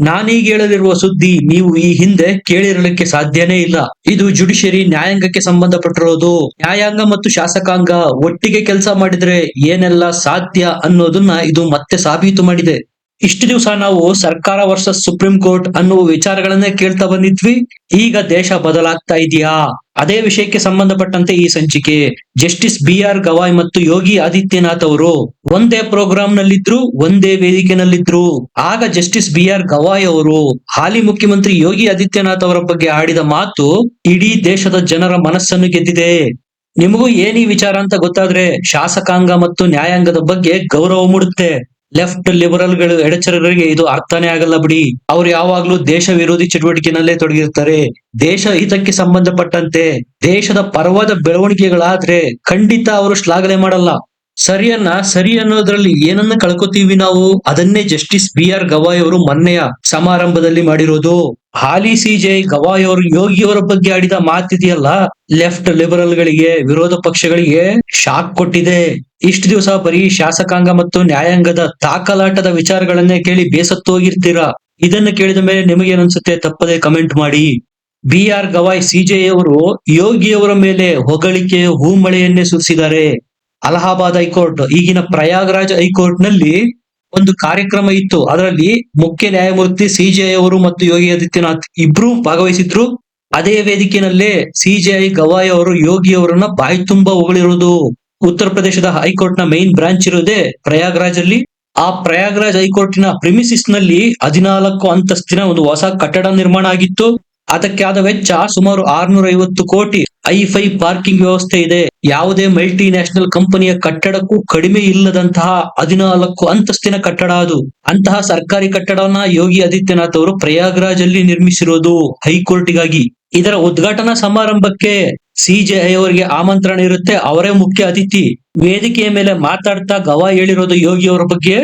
ನಾನೀಗ ಹೇಳಲಿರುವ ಸುದ್ದಿ ನೀವು ಈ ಹಿಂದೆ ಕೇಳಿರಲಿಕ್ಕೆ ಸಾಧ್ಯನೇ ಇಲ್ಲ. ಇದು ಜುಡಿಷಿಯರಿ ನ್ಯಾಯಾಂಗಕ್ಕೆ ಸಂಬಂಧಪಟ್ಟಿರೋದು. ನ್ಯಾಯಾಂಗ ಮತ್ತು ಶಾಸಕಾಂಗ ಒಟ್ಟಿಗೆ ಕೆಲಸ ಮಾಡಿದ್ರೆ ಏನೆಲ್ಲ ಸಾಧ್ಯ ಅನ್ನೋದನ್ನ ಇದು ಮತ್ತೆ ಸಾಬೀತು ಮಾಡಿದೆ. ಇಷ್ಟು ದಿವಸ ನಾವು ಸರ್ಕಾರ ವರ್ಸಸ್ ಸುಪ್ರೀಂ ಕೋರ್ಟ್ ಅನ್ನುವ ವಿಚಾರಗಳನ್ನೇ ಕೇಳ್ತಾ ಬಂದಿದ್ವಿ. ಈಗ ದೇಶ ಬದಲಾಗ್ತಾ ಇದೆಯಾ? ಅದೇ ವಿಷಯಕ್ಕೆ ಸಂಬಂಧಪಟ್ಟಂತೆ ಈ ಸಂಚಿಕೆ. ಜಸ್ಟಿಸ್ ಬಿ ಆರ್ ಗವಾಯ್ ಮತ್ತು ಯೋಗಿ ಆದಿತ್ಯನಾಥ್ ಅವರು ಒಂದೇ ಪ್ರೋಗ್ರಾಂ ನಲ್ಲಿದ್ರು ಒಂದೇ ವೇದಿಕೆನಲ್ಲಿದ್ರು. ಆಗ ಜಸ್ಟಿಸ್ ಬಿ ಆರ್ ಗವಾಯ್ ಅವರು ಹಾಲಿ ಮುಖ್ಯಮಂತ್ರಿ ಯೋಗಿ ಆದಿತ್ಯನಾಥ್ ಅವರ ಬಗ್ಗೆ ಆಡಿದ ಮಾತು ಇಡೀ ದೇಶದ ಜನರ ಮನಸ್ಸನ್ನು ಗೆದ್ದಿದೆ. ನಿಮಗೂ ಏನೀ ವಿಚಾರ ಅಂತ ಗೊತ್ತಾದ್ರೆ ಶಾಸಕಾಂಗ ಮತ್ತು ನ್ಯಾಯಾಂಗದ ಬಗ್ಗೆ ಗೌರವ ಮೂಡುತ್ತೆ. ಲೆಫ್ಟ್ ಲಿಬರಲ್ಗಳು ಎಡಚರಗಳಿಗೆ ಇದು ಅರ್ಥನೇ ಆಗಲ್ಲ ಬಿಡಿ. ಅವ್ರು ಯಾವಾಗ್ಲೂ ದೇಶ ವಿರೋಧಿ ಚಟುವಟಿಕೆನಲ್ಲೇ ತೊಡಗಿರ್ತಾರೆ. ದೇಶ ಹಿತಕ್ಕೆ ಸಂಬಂಧಪಟ್ಟಂತೆ, ದೇಶದ ಪರವಾದ ಬೆಳವಣಿಗೆಗಳಾದ್ರೆ ಖಂಡಿತ ಅವರು ಶ್ಲಾಘನೆ ಮಾಡಲ್ಲ. ಸರಿಯನ್ನ ಸರಿ ಅನ್ನೋದ್ರಲ್ಲಿ ಏನನ್ನ ಕಳ್ಕೊತೀವಿ ನಾವು, ಅದನ್ನೇ ಜಸ್ಟಿಸ್ ಬಿ ಆರ್ ಗವಾಯ್ ಅವರು ಮೊನ್ನೆಯ ಸಮಾರಂಭದಲ್ಲಿ ಮಾಡಿರೋದು. ಹಾಲಿ ಸಿಜೆ ಗವಾಯ್ ಅವರು ಯೋಗಿಯವರ ಬಗ್ಗೆ ಆಡಿದ ಮಾತಿದೆಯಲ್ಲ ಲೆಫ್ಟ್ ಲಿಬರಲ್ ಗಳಿಗೆ ವಿರೋಧ ಪಕ್ಷಗಳಿಗೆ ಶಾಕ್ ಕೊಟ್ಟಿದೆ. ಇಷ್ಟು ದಿವಸ ಬರೀ ಶಾಸಕಾಂಗ ಮತ್ತು ನ್ಯಾಯಾಂಗದ ತಾಕಲಾಟದ ವಿಚಾರಗಳನ್ನೇ ಕೇಳಿ ಬೇಸತ್ತು ಹೋಗಿರ್ತೀರಾ? ಇದನ್ನು ಕೇಳಿದ ಮೇಲೆ ನಿಮಗೇನನ್ಸುತ್ತೆ ತಪ್ಪದೆ ಕಮೆಂಟ್ ಮಾಡಿ. ಬಿ ಆರ್ ಗವಾಯ್ ಸಿಜೆ ಅವರು ಯೋಗಿಯವರ ಮೇಲೆ ಹೊಗಳಿಕೆ, ಹೂಮಳೆಯನ್ನೇ ಸುರಿಸಿದ್ದಾರೆ. ಅಲಹಾಬಾದ್ ಹೈಕೋರ್ಟ್, ಈಗಿನ ಪ್ರಯಾಗ್ರಾಜ್ ಹೈಕೋರ್ಟ್ನಲ್ಲಿ ಒಂದು ಕಾರ್ಯಕ್ರಮ ಇತ್ತು. ಅದರಲ್ಲಿ ಮುಖ್ಯ ನ್ಯಾಯಮೂರ್ತಿ ಸಿಜೆಐ ಅವರು ಮತ್ತು ಯೋಗಿ ಆದಿತ್ಯನಾಥ್ ಇಬ್ರು ಭಾಗವಹಿಸಿದ್ರು. ಅದೇ ವೇದಿಕೆಯಲ್ಲೇ ಸಿಜೆಐ ಗವಾಯ್ ಅವರು, ಯೋಗಿ ಅವರನ್ನ ಬಾಯಿ ತುಂಬಾ ಹೊಗಳಿರುವುದು ಉತ್ತರ ಪ್ರದೇಶದ ಹೈಕೋರ್ಟ್ನ ಮೈನ್ ಬ್ರಾಂಚ್ ಇರೋದೇ ಪ್ರಯಾಗ್ರಾಜ್ ಅಲ್ಲಿ ಆ ಪ್ರಯಾಗ್ರಾಜ್ ಹೈಕೋರ್ಟಿನ ಪ್ರಿಮಿಸಿಸ್ನಲ್ಲಿ ಹದಿನಾಲ್ಕು ಅಂತಸ್ತಿನ ಒಂದು ಹೊಸ ಕಟ್ಟಡ ನಿರ್ಮಾಣ ಆಗಿತ್ತು. ಅದಕ್ಕೆ ಆದ ವೆಚ್ಚ ಸುಮಾರು ಆರ್ನೂರ ಐವತ್ತು ಕೋಟಿ. ಐಫೈ ಪಾರ್ಕಿಂಗ್ ವ್ಯವಸ್ಥೆ ಇದೆ. ಯಾವುದೇ ಮಲ್ಟಿ ನ್ಯಾಷನಲ್ ಕಂಪನಿಯ ಕಟ್ಟಡಕ್ಕೂ ಕಡಿಮೆ ಇಲ್ಲದಂತಹ ಹದಿನಾಲ್ಕು ಅಂತಸ್ತಿನ ಕಟ್ಟಡ ಅದು. ಅಂತಹ ಸರ್ಕಾರಿ ಕಟ್ಟಡವನ್ನ ಯೋಗಿ ಆದಿತ್ಯನಾಥ್ ಅವರು ಪ್ರಯಾಗ್ರಾಜ್ ಅಲ್ಲಿ ನಿರ್ಮಿಸಿರೋದು ಹೈಕೋರ್ಟ್ಗಾಗಿ. ಇದರ ಉದ್ಘಾಟನಾ ಸಮಾರಂಭಕ್ಕೆ ಸಿಜೆಐ ಅವರಿಗೆ ಆಮಂತ್ರಣ ಇರುತ್ತೆ. ಅವರೇ ಮುಖ್ಯ ಅತಿಥಿ. ವೇದಿಕೆಯ ಮೇಲೆ ಮಾತಾಡ್ತಾ ಗವಾ ಹೇಳಿರೋದು ಯೋಗಿ ಅವರ ಬಗ್ಗೆ.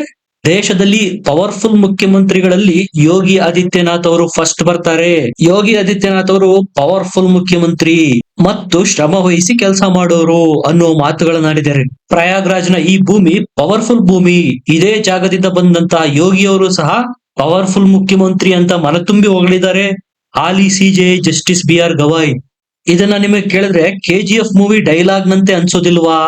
ದೇಶದಲ್ಲಿ ಪವರ್ಫುಲ್ ಮುಖ್ಯಮಂತ್ರಿಗಳಲ್ಲಿ ಯೋಗಿ ಆದಿತ್ಯನಾಥ್ ಅವರು ಫಸ್ಟ್ ಬರ್ತಾರೆ. ಯೋಗಿ ಆದಿತ್ಯನಾಥ್ ಅವರು ಪವರ್ಫುಲ್ ಮುಖ್ಯಮಂತ್ರಿ. ಮತ್ತು ಶ್ರಮ ವಹಿಸಿ ಕೆಲಸ ಮಾಡೋರು ಅನ್ನೋ ಮಾತುಗಳನ್ನಾಡಿದ್ದಾರೆ ಪ್ರಯಾಗ್ರಾಜ್ನ ಈ ಭೂಮಿ ಪವರ್ಫುಲ್ ಭೂಮಿ. ಇದೇ ಜಾಗದಿಂದ ಬಂದಂತ ಯೋಗಿಯವರು ಸಹ ಪವರ್ಫುಲ್ ಮುಖ್ಯಮಂತ್ರಿ ಅಂತ ಮನತುಂಬಿ ಹೊಗಳಿದ್ದಾರೆ. ಹಾಲಿ CJ justice B R Gavai. ಇದನ್ನ ನಿಮಗೆ ಕೇಳಿದ್ರೆ ಕೆಜಿಎಫ್ ಮೂವಿ ಡೈಲಾಗ್ ನಂತೆ ಅನ್ಸೋದಿಲ್ವಾ?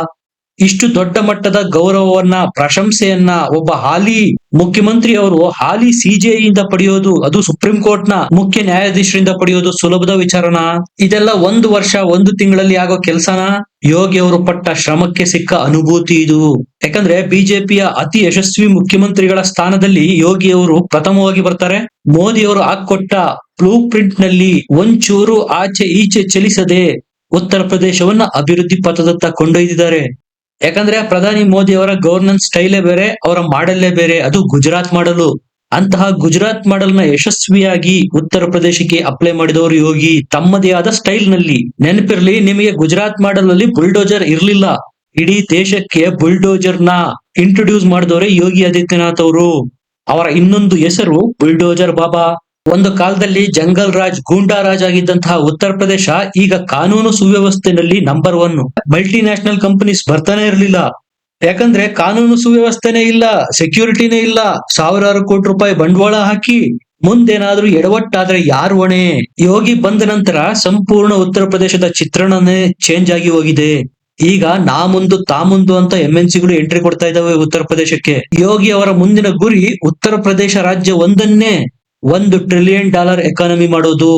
ಇಷ್ಟು ದೊಡ್ಡ ಮಟ್ಟದ ಗೌರವವನ್ನ, ಪ್ರಶಂಸೆಯನ್ನ ಒಬ್ಬ ಹಾಲಿ ಮುಖ್ಯಮಂತ್ರಿ ಅವರು ಹಾಲಿ ಸಿಜೆಐ ಇಂದ ಪಡೆಯೋದು, ಅದು ಸುಪ್ರೀಂ ಕೋರ್ಟ್ನ ಮುಖ್ಯ ನ್ಯಾಯಾಧೀಶರಿಂದ ಪಡೆಯೋದು ಸುಲಭದ ವಿಚಾರನಾ? ಇದೆಲ್ಲ ಒಂದು ವರ್ಷ, ಒಂದು ತಿಂಗಳಲ್ಲಿ ಆಗೋ ಕೆಲಸನ? ಯೋಗಿ ಅವರು ಪಟ್ಟ ಶ್ರಮಕ್ಕೆ ಸಿಕ್ಕ ಅನುಭೂತಿ ಇದು. ಯಾಕಂದ್ರೆ ಬಿಜೆಪಿಯ ಅತಿ ಯಶಸ್ವಿ ಮುಖ್ಯಮಂತ್ರಿಗಳ ಸ್ಥಾನದಲ್ಲಿ ಯೋಗಿ ಅವರು ಪ್ರಥಮವಾಗಿ ಬರ್ತಾರೆ. ಮೋದಿ ಅವರು ಹಾಕೊಟ್ಟ ಬ್ಲೂ ಪ್ರಿಂಟ್ನಲ್ಲಿ ಒಂಚೂರು ಆಚೆ ಈಚೆ ಚಲಿಸದೆ ಉತ್ತರ ಪ್ರದೇಶವನ್ನ ಅಭಿವೃದ್ಧಿ ಪಥದತ್ತ ಕೊಂಡೊಯ್ದಿದ್ದಾರೆ. ಯಾಕಂದ್ರೆ ಪ್ರಧಾನಿ ಮೋದಿ ಅವರ ಗವರ್ನೆನ್ಸ್ ಸ್ಟೈಲೇ ಬೇರೆ, ಅವರ ಮಾಡಲ್ಲೇ ಬೇರೆ, ಅದು ಗುಜರಾತ್ ಮಾಡಲು. ಅಂತಹ ಗುಜರಾತ್ ಮಾಡೆಲ್ನ ಯಶಸ್ವಿಯಾಗಿ ಉತ್ತರ ಪ್ರದೇಶಕ್ಕೆ ಅಪ್ಲೈ ಮಾಡಿದವರು ಯೋಗಿ ತಮ್ಮದೇ ಆದ ಸ್ಟೈಲ್ನಲ್ಲಿ. ನೆನಪಿರ್ಲಿ, ನಿಮಗೆ ಗುಜರಾತ್ ಮಾಡೆಲ್ನಲ್ಲಿ ಬುಲ್ಡೋಜರ್ ಇರ್ಲಿಲ್ಲ. ಇಡೀ ದೇಶಕ್ಕೆ ಬುಲ್ಡೋಜರ್ನ ಇಂಟ್ರೊಡ್ಯೂಸ್ ಮಾಡಿದವರೇ ಯೋಗಿ ಆದಿತ್ಯನಾಥ್ ಅವರು. ಅವರ ಇನ್ನೊಂದು ಹೆಸರು ಬುಲ್ಡೋಜರ್ ಬಾಬಾ. ಒಂದು ಕಾಲದಲ್ಲಿ ಜಂಗಲ್ ರಾಜ್ ಗೂಂಡಾ ರಾಜ್ ಆಗಿದ್ದಂತಹ ಉತ್ತರ ಪ್ರದೇಶ ಈಗ ಕಾನೂನು ಸುವ್ಯವಸ್ಥೆನಲ್ಲಿ number one multi national companies ಬರ್ತಾನೆ ಇರಲಿಲ್ಲ. ಯಾಕಂದ್ರೆ ಕಾನೂನು ಸುವ್ಯವಸ್ಥೆನೇ ಇಲ್ಲ ಸೆಕ್ಯೂರಿಟಿನೇ ಇಲ್ಲ. ಸಾವಿರಾರು ಕೋಟಿ ರೂಪಾಯಿ ಬಂಡವಾಳ ಹಾಕಿ ಮುಂದೇನಾದ್ರೂ ಎಡವಟ್ಟಾದ್ರೆ ಯಾರು ಹೊಣೆ? ಯೋಗಿ ಬಂದ ನಂತರ ಸಂಪೂರ್ಣ ಉತ್ತರ ಪ್ರದೇಶದ ಚಿತ್ರಣನೇ ಚೇಂಜ್ ಆಗಿ ಹೋಗಿದೆ. ಈಗ ನಾ ಮುಂದು, ತಾ ಮುಂದು ಅಂತ ಎಂ ಎನ್ ಸಿಗಳು ಎಂಟ್ರಿ ಕೊಡ್ತಾ ಇದಾವೆ ಉತ್ತರ ಪ್ರದೇಶಕ್ಕೆ. ಯೋಗಿ ಅವರ ಮುಂದಿನ ಗುರಿ ಉತ್ತರ ಪ್ರದೇಶ ರಾಜ್ಯ ಒಂದನ್ನೇ. ಒಂದು ಟ್ರಿಲಿಯನ್ ಡಾಲರ್ ಎಕಾನಮಿ ಮಾಡೋದು.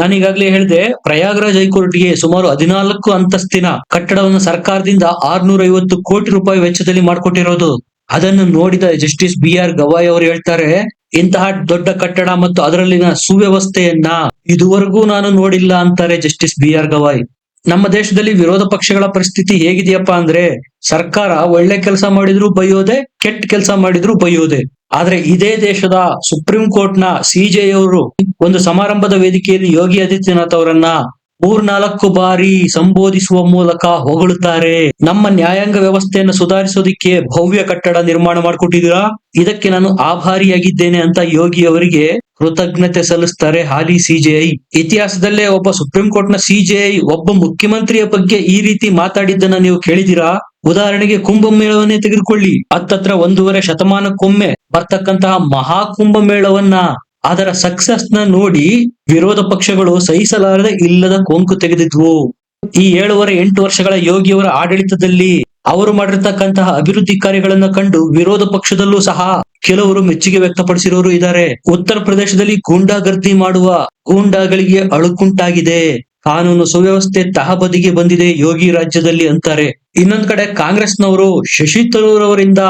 ನಾನೀಗಾಗ್ಲೇ ಹೇಳಿದೆ, ಪ್ರಯಾಗ್ರಾಜ್ ಹೈಕೋರ್ಟ್ಗೆ ಸುಮಾರು ಹದಿನಾಲ್ಕು ಅಂತಸ್ತಿನ ಕಟ್ಟಡವನ್ನು ಸರ್ಕಾರದಿಂದ ಆರ್ನೂರ ಐವತ್ತು ಕೋಟಿ ರೂಪಾಯಿ ವೆಚ್ಚದಲ್ಲಿ ಮಾಡಿಕೊಟ್ಟಿರೋದು. ಅದನ್ನು ನೋಡಿದ ಜಸ್ಟಿಸ್ ಬಿ ಆರ್ ಗವಾಯ್ ಅವರು ಹೇಳ್ತಾರೆ, ಇಂತಹ ದೊಡ್ಡ ಕಟ್ಟಡ ಮತ್ತು ಅದರಲ್ಲಿನ ಸುವ್ಯವಸ್ಥೆಯನ್ನ ಇದುವರೆಗೂ ನಾನು ನೋಡಿಲ್ಲ ಅಂತಾರೆ ಜಸ್ಟಿಸ್ ಬಿ ಆರ್ ಗವಾಯ್. ನಮ್ಮ ದೇಶದಲ್ಲಿ ವಿರೋಧ ಪಕ್ಷಗಳ ಪರಿಸ್ಥಿತಿ ಹೇಗಿದೆಯಪ್ಪ ಅಂದ್ರೆ ಸರ್ಕಾರ ಒಳ್ಳೆ ಕೆಲಸ ಮಾಡಿದ್ರು ಬೈಯೋದೆ, ಕೆಟ್ಟ ಕೆಲಸ ಮಾಡಿದ್ರು ಬೈಯೋದೆ. ಆದ್ರೆ ಇದೇ ದೇಶದ ಸುಪ್ರೀಂ ಕೋರ್ಟ್ನ ಸಿಜೆ ಅವರು ಒಂದು ಸಮಾರಂಭದ ವೇದಿಕೆಯಲ್ಲಿ ಯೋಗಿ ಆದಿತ್ಯನಾಥ್ ಅವರನ್ನ ಮೂರ್ನಾಲ್ಕು ಬಾರಿ ಸಂಬೋಧಿಸುವ ಮೂಲಕ ಹೊಗಳುತ್ತಾರೆ. ನಮ್ಮ ನ್ಯಾಯಾಂಗ ವ್ಯವಸ್ಥೆಯನ್ನು ಸುಧಾರಿಸೋದಿಕ್ಕೆ ಭವ್ಯ ಕಟ್ಟಡ ನಿರ್ಮಾಣ ಮಾಡಿಕೊಟ್ಟಿದ್ದೀರಾ? ಇದಕ್ಕೆ ನಾನು ಆಭಾರಿಯಾಗಿದ್ದೇನೆ ಅಂತ ಯೋಗಿ ಅವರಿಗೆ ಕೃತಜ್ಞತೆ ಸಲ್ಲಿಸ್ತಾರೆ ಹಾಲಿ ಸಿಜೆಐ ಇತಿಹಾಸದಲ್ಲೇ ಒಬ್ಬ ಸುಪ್ರೀಂ ಕೋರ್ಟ್ನ ಸಿಜೆಐ ಒಬ್ಬ ಮುಖ್ಯಮಂತ್ರಿಯ ಬಗ್ಗೆ ಈ ರೀತಿ ಮಾತಾಡಿದ್ದನ್ನ ನೀವು ಕೇಳಿದಿರಾ ಉದಾಹರಣೆಗೆ ಕುಂಭಮೇಳವನ್ನೇ ತೆಗೆದುಕೊಳ್ಳಿ. ಹತ್ತತ್ರ ಒಂದೂವರೆ ಶತಮಾನಕ್ಕೊಮ್ಮೆ ಬರ್ತಕ್ಕಂತಹ ಮಹಾಕುಂಭ ಮೇಳವನ್ನ ಅದರ ಸಕ್ಸಸ್ನ ನೋಡಿ ವಿರೋಧ ಪಕ್ಷಗಳು ಸಹಿಸಲಾರದೆ ಇಲ್ಲದ ಕೊಂಕು ತೆಗೆದಿದ್ವು. ಈ ಏಳುವರೆ ಎಂಟು ವರ್ಷಗಳ ಯೋಗಿಯವರ ಆಡಳಿತದಲ್ಲಿ ಅವರು ಮಾಡಿರ್ತಕ್ಕಂತಹ ಅಭಿವೃದ್ಧಿ ಕಾರ್ಯಗಳನ್ನ ಕಂಡು ವಿರೋಧ ಪಕ್ಷದಲ್ಲೂ ಸಹ ಕೆಲವರು ಮೆಚ್ಚುಗೆ ವ್ಯಕ್ತಪಡಿಸಿರೋರು ಇದ್ದಾರೆ. ಉತ್ತರ ಪ್ರದೇಶದಲ್ಲಿ ಗೂಂಡಾಗರ್ದಿ ಮಾಡುವ ಗೂಂಡಾಗಳಿಗೆ ಅಳುಕುಂಟಾಗಿದೆ. ಕಾನೂನು ಸುವ್ಯವಸ್ಥೆ ತಹಬದಿಗೆ ಬಂದಿದೆ ಯೋಗಿ ರಾಜ್ಯದಲ್ಲಿ ಅಂತಾರೆ. ಇನ್ನೊಂದ್ ಕಡೆ ಕಾಂಗ್ರೆಸ್ನವರು ಶಶಿ ತರೂರ್ ಅವರಿಂದ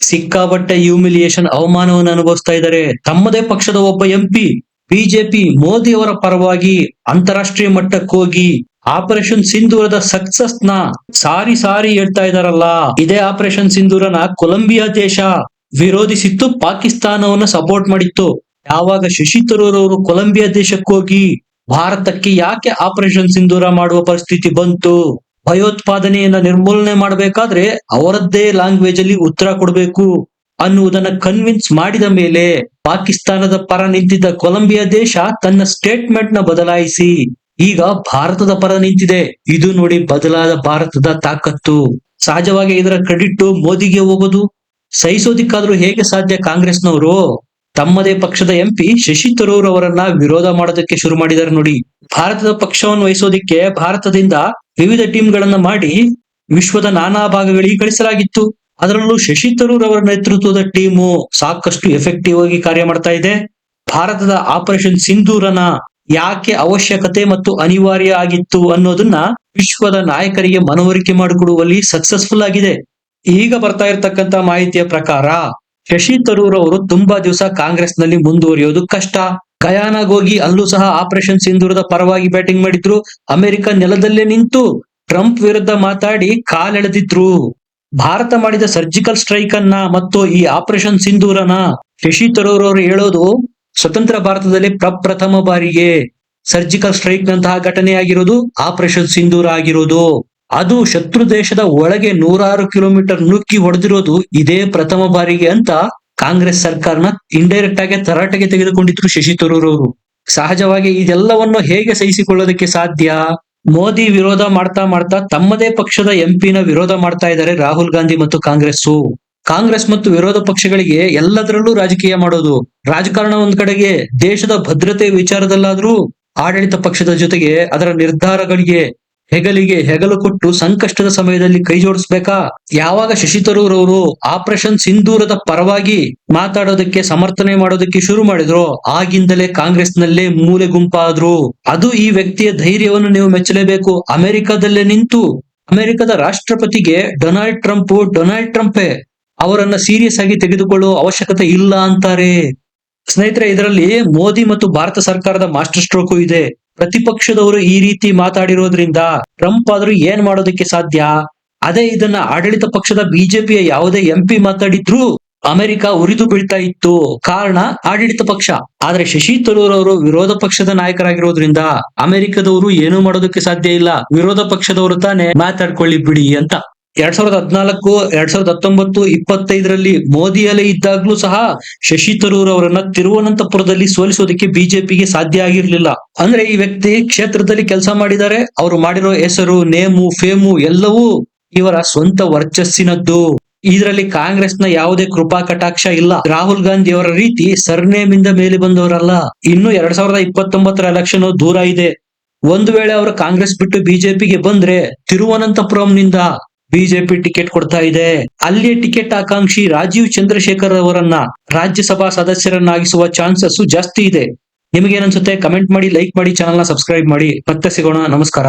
ಸಿಕ್ಕಾಪಟ್ಟೆ ಹ್ಯೂಮಿಲಿಯೇಷನ್ ಅವಮಾನವನ್ನು ಅನುಭವಿಸ್ತಾ ಇದ್ದಾರೆ. ತಮ್ಮದೇ ಪಕ್ಷದ ಒಬ್ಬ ಎಂಪಿ ಬಿಜೆಪಿ ಮೋದಿ ಅವರ ಪರವಾಗಿ ಅಂತಾರಾಷ್ಟ್ರೀಯ ಮಟ್ಟಕ್ಕೆ ಹೋಗಿ ಆಪರೇಷನ್ ಸಿಂಧೂರದ ಸಕ್ಸಸ್ನ ಸಾರಿ ಸಾರಿ ಹೇಳ್ತಾ ಇದಾರಲ್ಲ ಇದೇ ಆಪರೇಷನ್ ಸಿಂಧೂರನ ಕೊಲಂಬಿಯಾ ದೇಶ ವಿರೋಧಿಸಿತ್ತು, ಪಾಕಿಸ್ತಾನವನ್ನ ಸಪೋರ್ಟ್ ಮಾಡಿತ್ತು. ಯಾವಾಗ ಶಶಿ ತರೂರ್ ಅವರು ಕೊಲಂಬಿಯಾ ದೇಶಕ್ಕೆ ಹೋಗಿ, ಭಾರತಕ್ಕೆ ಯಾಕೆ ಆಪರೇಷನ್ ಸಿಂಧೂರ ಮಾಡುವ ಪರಿಸ್ಥಿತಿ ಬಂತು? ಭಯೋತ್ಪಾದನೆಯನ್ನ ನಿರ್ಮೂಲನೆ ಮಾಡಬೇಕಾದ್ರೆ ಅವರದ್ದೇ ಲ್ಯಾಂಗ್ವೇಜ್ ಅಲ್ಲಿ ಉತ್ತರ ಕೊಡಬೇಕು ಅನ್ನುವುದನ್ನ ಕನ್ವಿನ್ಸ್ ಮಾಡಿದ ಮೇಲೆ ಪಾಕಿಸ್ತಾನದ ಪರ ನಿಂತಿದ್ದ ಕೊಲಂಬಿಯಾ ದೇಶ ತನ್ನ ಸ್ಟೇಟ್ಮೆಂಟ್ನ ಬದಲಾಯಿಸಿ ಈಗ ಭಾರತದ ಪರ ನಿಂತಿದೆ. ಇದು ನೋಡಿ ಬದಲಾದ ಭಾರತದ ತಾಕತ್ತು. ಸಹಜವಾಗಿ ಇದರ ಕ್ರೆಡಿಟ್ ಮೋದಿಗೆ ಹೋಗೋದು. ಸಹಿಸೋದಿಕ್ಕಾದ್ರೂ ಹೇಗೆ ಸಾಧ್ಯ ಕಾಂಗ್ರೆಸ್ನವರು? ತಮ್ಮದೇ ಪಕ್ಷದ ಎಂಪಿ ಶಶಿ ತರೂರ್ ಅವರನ್ನ ವಿರೋಧ ಮಾಡೋದಕ್ಕೆ ಶುರು ಮಾಡಿದ್ದಾರೆ ನೋಡಿ. ಭಾರತದ ಪಕ್ಷವನ್ನು ವಹಿಸೋದಿಕ್ಕೆ ಭಾರತದಿಂದ ವಿವಿಧ ಟೀಮ್ಗಳನ್ನ ಮಾಡಿ ವಿಶ್ವದ ನಾನಾ ಭಾಗಗಳಿಗೆ ಕಳಿಸಲಾಗಿತ್ತು. ಅದರಲ್ಲೂ ಶಶಿ ತರೂರ್ ಅವರ ನೇತೃತ್ವದ ಟೀಮು ಸಾಕಷ್ಟು ಎಫೆಕ್ಟಿವ್ ಆಗಿ ಕಾರ್ಯ ಮಾಡ್ತಾ ಇದೆ. ಭಾರತದ ಆಪರೇಷನ್ ಸಿಂಧೂರನ ಯಾಕೆ ಅವಶ್ಯಕತೆ ಮತ್ತು ಅನಿವಾರ್ಯ ಆಗಿತ್ತು ಅನ್ನೋದನ್ನ ವಿಶ್ವದ ನಾಯಕರಿಗೆ ಮನವರಿಕೆ ಮಾಡಿಕೊಡುವಲ್ಲಿ ಸಕ್ಸಸ್ಫುಲ್ ಆಗಿದೆ. ಈಗ ಬರ್ತಾ ಇರತಕ್ಕಂತ ಮಾಹಿತಿಯ ಪ್ರಕಾರ ಶಶಿ ತರೂರ್ ಅವರು ತುಂಬಾ ದಿವಸ ಕಾಂಗ್ರೆಸ್ನಲ್ಲಿ ಮುಂದುವರಿಯೋದು ಕಷ್ಟ. ಗಯಾನಾಗ್ ಹೋಗಿ ಅಲ್ಲೂ ಸಹ ಆಪರೇಷನ್ ಸಿಂಧೂರದ ಪರವಾಗಿ ಬ್ಯಾಟಿಂಗ್ ಮಾಡಿದ್ರು. ಅಮೆರಿಕ ನೆಲದಲ್ಲೇ ನಿಂತು ಟ್ರಂಪ್ ವಿರುದ್ಧ ಮಾತಾಡಿ ಕಾಲೆಳೆದಿದ್ರು. ಭಾರತ ಮಾಡಿದ ಸರ್ಜಿಕಲ್ ಸ್ಟ್ರೈಕ್ ಅನ್ನ ಮತ್ತು ಈ ಆಪರೇಷನ್ ಸಿಂಧೂರನ ಶಶಿ ತರೂರ್ ಅವರು ಹೇಳೋದು ಸ್ವತಂತ್ರ ಭಾರತದಲ್ಲಿ ಪ್ರಪ್ರಥಮ ಬಾರಿಗೆ ಸರ್ಜಿಕಲ್ ಸ್ಟ್ರೈಕ್ ನಂತಹ ಘಟನೆ ಆಗಿರೋದು ಆಪರೇಷನ್ ಸಿಂಧೂರ ಆಗಿರೋದು. ಅದು ಶತ್ರು ದೇಶದ ಒಳಗೆ ನೂರಾರು ಕಿಲೋಮೀಟರ್ ನುಗ್ಗಿ ಹೊಡೆದಿರೋದು ಇದೇ ಪ್ರಥಮ ಬಾರಿಗೆ ಅಂತ ಕಾಂಗ್ರೆಸ್ ಸರ್ಕಾರನ ಇಂಡೈರೆಕ್ಟ್ ಆಗಿ ತರಾಟೆಗೆ ತೆಗೆದುಕೊಂಡಿದ್ರು ಶಶಿ ತರೂರ್ ಅವರು. ಸಹಜವಾಗಿ ಇದೆಲ್ಲವನ್ನು ಹೇಗೆ ಸಹಿಸಿಕೊಳ್ಳೋದಕ್ಕೆ ಸಾಧ್ಯ? ಮೋದಿ ವಿರೋಧ ಮಾಡ್ತಾ ಮಾಡ್ತಾ ತಮ್ಮದೇ ಪಕ್ಷದ ಎಂಪಿನ ವಿರೋಧ ಮಾಡ್ತಾ ಇದ್ದಾರೆ ರಾಹುಲ್ ಗಾಂಧಿ ಮತ್ತು ಕಾಂಗ್ರೆಸ್ಸು. ಕಾಂಗ್ರೆಸ್ ಮತ್ತು ವಿರೋಧ ಪಕ್ಷಗಳಿಗೆ ಎಲ್ಲದರಲ್ಲೂ ರಾಜಕೀಯ ಮಾಡೋದು. ರಾಜಕಾರಣ ಒಂದ್ ಕಡೆಗೆ ದೇಶದ ಭದ್ರತೆ ವಿಚಾರದಲ್ಲಾದ್ರೂ ಆಡಳಿತ ಪಕ್ಷದ ಜೊತೆಗೆ ಅದರ ನಿರ್ಧಾರಗಳಿಗೆ ಹೆಗಲಿಗೆ ಹೆಗಲು ಕೊಟ್ಟು ಸಂಕಷ್ಟದ ಸಮಯದಲ್ಲಿ ಕೈ ಜೋಡಿಸ್ಬೇಕಾ? ಯಾವಾಗ ಶಶಿ ತರೂರ್ ಅವರು ಆಪರೇಷನ್ ಸಿಂಧೂರದ ಪರವಾಗಿ ಮಾತಾಡೋದಕ್ಕೆ, ಸಮರ್ಥನೆ ಮಾಡೋದಕ್ಕೆ ಶುರು ಮಾಡಿದ್ರು, ಆಗಿಂದಲೇ ಕಾಂಗ್ರೆಸ್ನಲ್ಲೇ ಮೂಲೆ ಗುಂಪಾದ್ರು. ಅದು ಈ ವ್ಯಕ್ತಿಯ ಧೈರ್ಯವನ್ನು ನೀವು ಮೆಚ್ಚಲೇಬೇಕು. ಅಮೆರಿಕದಲ್ಲೇ ನಿಂತು, ಅಮೆರಿಕದ ರಾಷ್ಟ್ರಪತಿಗೆ ಡೊನಾಲ್ಡ್ ಟ್ರಂಪ್ ಡೊನಾಲ್ಡ್ ಟ್ರಂಪೇ ಅವರನ್ನ ಸೀರಿಯಸ್ ಆಗಿ ತೆಗೆದುಕೊಳ್ಳುವ ಅವಶ್ಯಕತೆ ಇಲ್ಲ ಅಂತಾರೆ. ಸ್ನೇಹಿತರೆ, ಇದರಲ್ಲಿ ಮೋದಿ ಮತ್ತು ಭಾರತ ಸರ್ಕಾರದ ಮಾಸ್ಟರ್ ಸ್ಟ್ರೋಕು ಇದೆ. ಪ್ರತಿಪಕ್ಷದವರು ಈ ರೀತಿ ಮಾತಾಡಿರೋದ್ರಿಂದ ಟ್ರಂಪ್ ಆದ್ರೂ ಏನ್ ಮಾಡೋದಕ್ಕೆ ಸಾಧ್ಯ? ಅದೇ ಇದನ್ನ ಆಡಳಿತ ಪಕ್ಷದ ಬಿಜೆಪಿಯ ಯಾವುದೇ ಎಂಪಿ ಮಾತಾಡಿದ್ರು ಅಮೆರಿಕ ಉರಿದು ಬೀಳ್ತಾ ಇತ್ತು. ಕಾರಣ ಆಡಳಿತ ಪಕ್ಷ. ಆದ್ರೆ ಶಶಿ ತರೂರ್ ಅವರು ವಿರೋಧ ಪಕ್ಷದ ನಾಯಕರಾಗಿರೋದ್ರಿಂದ ಅಮೆರಿಕದವರು ಏನೂ ಮಾಡೋದಕ್ಕೆ ಸಾಧ್ಯ ಇಲ್ಲ. ವಿರೋಧ ಪಕ್ಷದವರು ತಾನೇ ಮಾತಾಡ್ಕೊಳ್ಳಿ ಬಿಡಿ ಅಂತ. ಎರಡ್ ಸಾವಿರದ ಹದ್ನಾಲ್ಕು, ಎರಡ್ ಸಾವಿರದ ಹತ್ತೊಂಬತ್ತು, ಇಪ್ಪತ್ತೈದರಲ್ಲಿ ಮೋದಿ ಅಲೆ ಇದ್ದಾಗ್ಲೂ ಸಹ ಶಶಿ ತರೂರ್ ಅವರನ್ನ ತಿರುವನಂತಪುರದಲ್ಲಿ ಸೋಲಿಸೋದಕ್ಕೆ ಬಿಜೆಪಿಗೆ ಸಾಧ್ಯ ಆಗಿರ್ಲಿಲ್ಲ. ಅಂದ್ರೆ ಈ ವ್ಯಕ್ತಿ ಕ್ಷೇತ್ರದಲ್ಲಿ ಕೆಲಸ ಮಾಡಿದ್ದಾರೆ. ಅವರು ಮಾಡಿರೋ ಹೆಸರು, ನೇಮು, ಫೇಮು ಎಲ್ಲವೂ ಇವರ ಸ್ವಂತ ವರ್ಚಸ್ಸಿನದ್ದು. ಇದರಲ್ಲಿ ಕಾಂಗ್ರೆಸ್ನ ಯಾವುದೇ ಕೃಪಾ ಕಟಾಕ್ಷ ಇಲ್ಲ. ರಾಹುಲ್ ಗಾಂಧಿ ಅವರ ರೀತಿ ಸರ್ನೇಮ್ ಇಂದ ಮೇಲೆ ಬಂದವರಲ್ಲ. ಇನ್ನು ಎರಡ್ ಸಾವಿರದ ಇಪ್ಪತ್ತೊಂಬತ್ತರ ಎಲೆಕ್ಷನ್ ದೂರ ಇದೆ. ಒಂದು ವೇಳೆ ಅವರು ಕಾಂಗ್ರೆಸ್ ಬಿಟ್ಟು ಬಿಜೆಪಿಗೆ ಬಂದ್ರೆ ತಿರುವನಂತಪುರಂನಿಂದ ಬಿಜೆಪಿ ಟಿಕೆಟ್ ಕೊಡ್ತಾ ಇದೆ. ಅಲ್ಲಿ ಟಿಕೆಟ್ ಆಕಾಂಕ್ಷಿ ರಾಜೀವ್ ಚಂದ್ರಶೇಖರ್ ಅವರನ್ನ ರಾಜ್ಯಸಭಾ ಸದಸ್ಯರನ್ನಾಗಿಸುವ ಚಾನ್ಸಸ್ ಜಾಸ್ತಿ ಇದೆ. ನಿಮಗೇನನ್ಸುತ್ತೆ? ಕಮೆಂಟ್ ಮಾಡಿ, ಲೈಕ್ ಮಾಡಿ ಚಾನಲ್ನ ಸಬ್ಸ್ಕ್ರೈಬ್ ಮಾಡಿ. ಮತ್ತೆ ಸಿಗೋಣ. ನಮಸ್ಕಾರ.